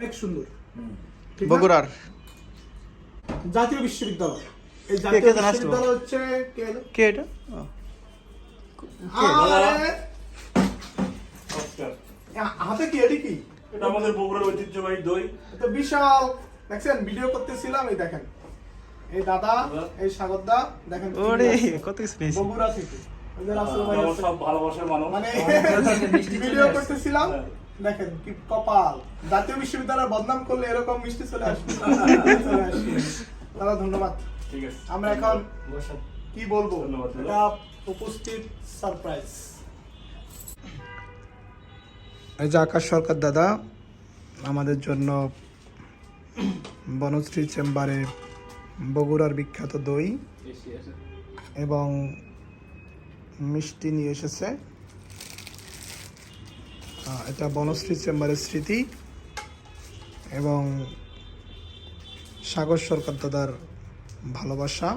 অনেক সুন্দর। বগুড়ার। জাতীয় বিশ্ববিদ্যালয়। এই জাতীয় বিশ্ববিদ্যালয় হচ্ছে কে কে এটা? ও, আরে, নমস্কার। আ- হাতে কি এটি কি? এটা আমাদের বগুড়ার ঐতিহ্যবাহী দই। তো বিশাল। দেখছেন ভিডিও করতেছিলাম এই দেখেন। এই দাদা এই সাগরদা দেখেন ওরে কত কিছু বগুড়া থেকে। ওই যে রাসেল ভাই আমার আছে। সব ভালোবাসার মানুষ। মানে ভিডিও করতেছিলাম। দেখেন কি কপাল। জাতীয় বিশ্ববিদ্যালয় বদনাম করলে এরকম মিষ্টি চলে আসবে। দাদা ধন্যবাদ। ঠিক আছে। আমরা এখন কি বলব? এটা উপস্থিত সারপ্রাইজ এই যে আকাশ সরকার দাদা আমাদের জন্য বনশ্রী চেম্বারে বগুড়ার বিখ্যাত দই এবং মিষ্টি নিয়ে এসেছে। এটা বনশ্রী চেম্বারের স্মৃতি এবং সাগর সরকার দাদার ভালোবাসা।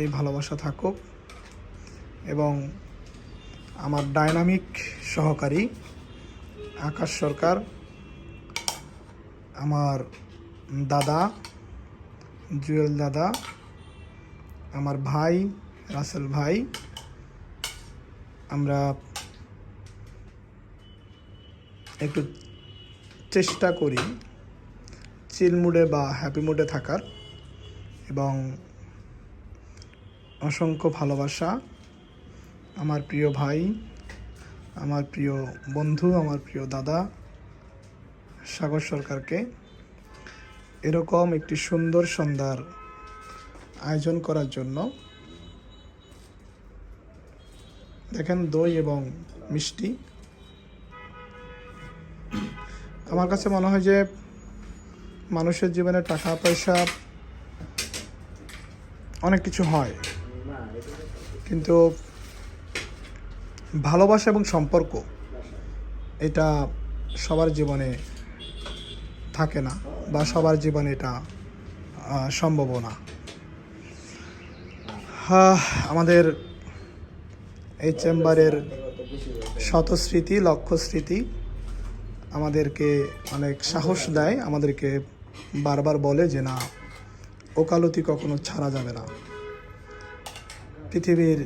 এই ভালোবাসা থাকুক এবং আমার ডাইনামিক সহকারী আকাশ সরকার, আমার দাদা, জুয়েল দাদা, আমার ভাই, রাসেল ভাই, আমরা একটু চেষ্টা করি চিল মুডে বা হ্যাপি মুডে থাকার এবং অসংখ্য ভালোবাসা আমার প্রিয় ভাই, আমার প্রিয় বন্ধু, আমার প্রিয় দাদা, সাগর সরকারকে এরকম একটি সুন্দর সন্ধ্যার আয়োজন করার জন্য। দেখেন দই এবং মিষ্টি। আমার কাছে মনে হয় যে মানুষের জীবনে টাকা পয়সা অনেক কিছু হয়। কিন্তু ভালোবাসা এবং সম্পর্ক এটা সবার জীবনে থাকে না বা সবার জীবনে এটা আহ, সম্ভবও না। আহ, আমাদের এই চেম্বারের শত স্মৃতি লক্ষ্য স্মৃতি আমাদেরকে অনেক সাহস দেয় আমাদেরকে বারবার বলে যে না ওকালতি কখনো ছাড়া যাবে না পৃথিবীর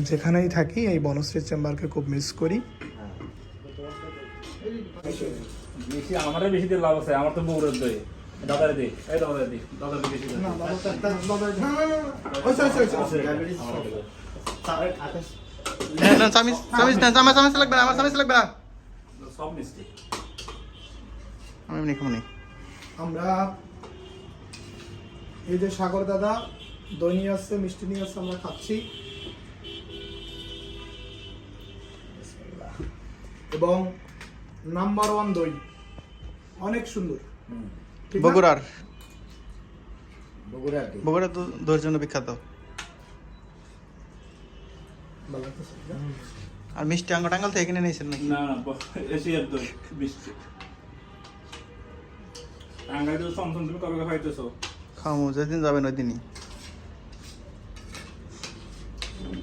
যেখানেই থাকি এই বনশ্রী চেম্বারকে খুব মিস করি বেশি আমারও বেশি দিয়ে লাভ আছে আমার তো বগুড়ার দই দাদারে দে এই দাদারে দে দাদারে বেশি দে হ্যাঁ, না, চামিচ চামিচ না চামচ চামচ লাগবে না আমার চামিচ লাগবে না সব মিষ্টি আমি এমনি খাব আমরা এই যে সাগর দাদা দই নিয়ে আসছে মিষ্টি নিয়ে আসছে আমরা খাচ্ছি। এবং নাম্বার ওয়ান দই। অনেক সুন্দর। বগুড়ার। বগুড়ার। বগুড়া তো দইয়ের জন্য বিখ্যাত। ভালো? আর মিষ্টি আঙ্গ টাঙ্গাল থেকে কিনে নিয়েছেন নাকি? না না এশিয়ার দই মিষ্টি। তো সমসম তুমি কবে খাইতেছো? খামো যেদিন যাবেন ওই দিনই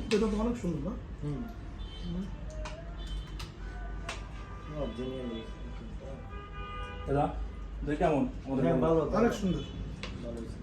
এটা তো অনেক সুন্দর না? হুম। দাদা কেমন? হ্যাঁ, ভালো, অনেক সুন্দর। ভালো হয়েছে।